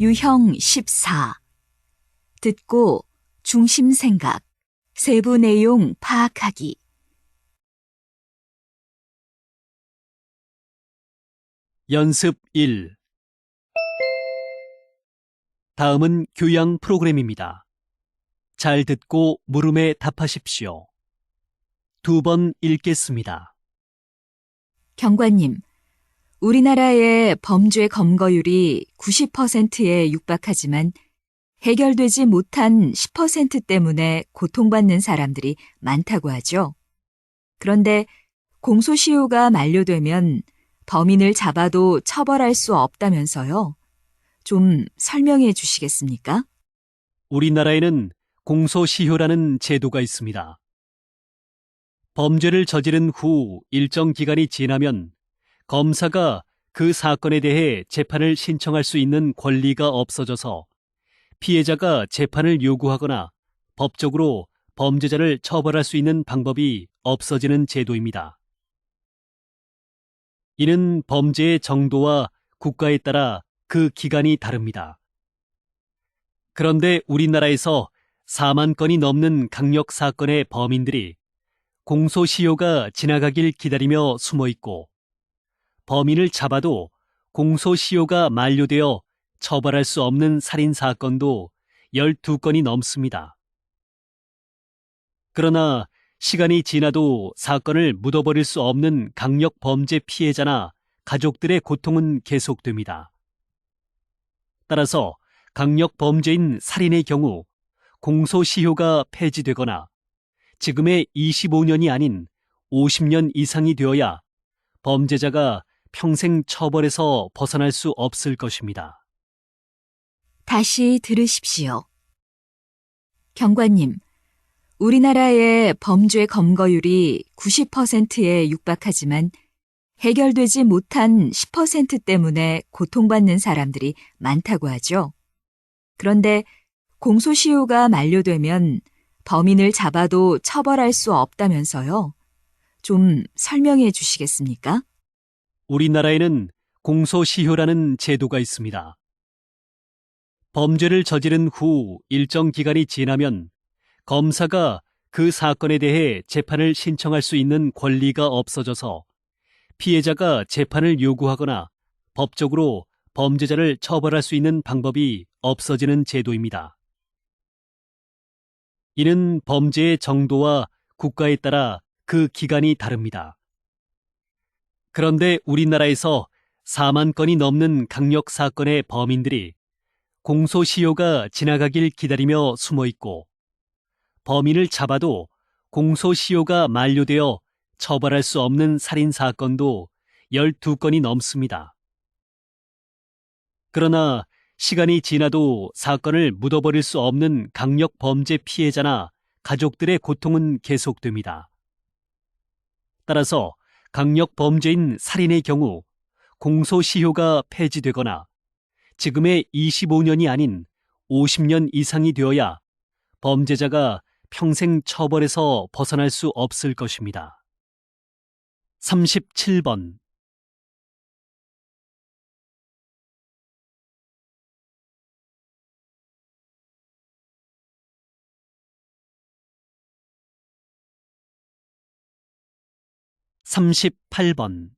유형 14. 듣고 중심 생각, 세부 내용 파악하기. 연습 1 다음은 교양 프로그램입니다. 잘 듣고 물음에 답하십시오. 두 번 읽겠습니다. 경관님, 우리나라의 범죄 검거율이 90%에 육박하지만 해결되지 못한 10% 때문에 고통받는 사람들이 많다고 하죠. 그런데 공소시효가 만료되면 범인을 잡아도 처벌할 수 없다면서요. 좀 설명해 주시겠습니까? 우리나라에는 공소시효라는 제도가 있습니다. 범죄를 저지른 후 일정 기간이 지나면 검사가 그 사건에 대해 재판을 신청할 수 있는 권리가 없어져서 피해자가 재판을 요구하거나 법적으로 범죄자를 처벌할 수 있는 방법이 없어지는 제도입니다. 이는 범죄의 정도와 국가에 따라 그 기간이 다릅니다. 그런데 우리나라에서 4만 건이 넘는 강력 사건의 범인들이 공소시효가 지나가길 기다리며 숨어 있고 범인을 잡아도 공소시효가 만료되어 처벌할 수 없는 살인 사건도 12건이 넘습니다. 그러나 시간이 지나도 사건을 묻어버릴 수 없는 강력 범죄 피해자나 가족들의 고통은 계속됩니다. 따라서 강력 범죄인 살인의 경우 공소시효가 폐지되거나 지금의 25년이 아닌 50년 이상이 되어야 범죄자가 평생 처벌에서 벗어날 수 없을 것입니다. 다시 들으십시오. 경관님, 우리나라의 범죄 검거율이 90%에 육박하지만 해결되지 못한 10% 때문에 고통받는 사람들이 많다고 하죠. 그런데 공소시효가 만료되면 범인을 잡아도 처벌할 수 없다면서요. 좀 설명해 주시겠습니까? 우리나라에는 공소시효라는 제도가 있습니다. 범죄를 저지른 후 일정 기간이 지나면 검사가 그 사건에 대해 재판을 신청할 수 있는 권리가 없어져서 피해자가 재판을 요구하거나 법적으로 범죄자를 처벌할 수 있는 방법이 없어지는 제도입니다. 이는 범죄의 정도와 국가에 따라 그 기간이 다릅니다. 그런데 우리나라에서 4만 건이 넘는 강력 사건의 범인들이 공소시효가 지나가길 기다리며 숨어 있고 범인을 잡아도 공소시효가 만료되어 처벌할 수 없는 살인 사건도 12건이 넘습니다. 그러나 시간이 지나도 사건을 묻어버릴 수 없는 강력 범죄 피해자나 가족들의 고통은 계속됩니다. 따라서 강력 범죄인 살인의 경우 공소시효가 폐지되거나 지금의 25년이 아닌 50년 이상이 되어야 범죄자가 평생 처벌에서 벗어날 수 없을 것입니다. 37번 38번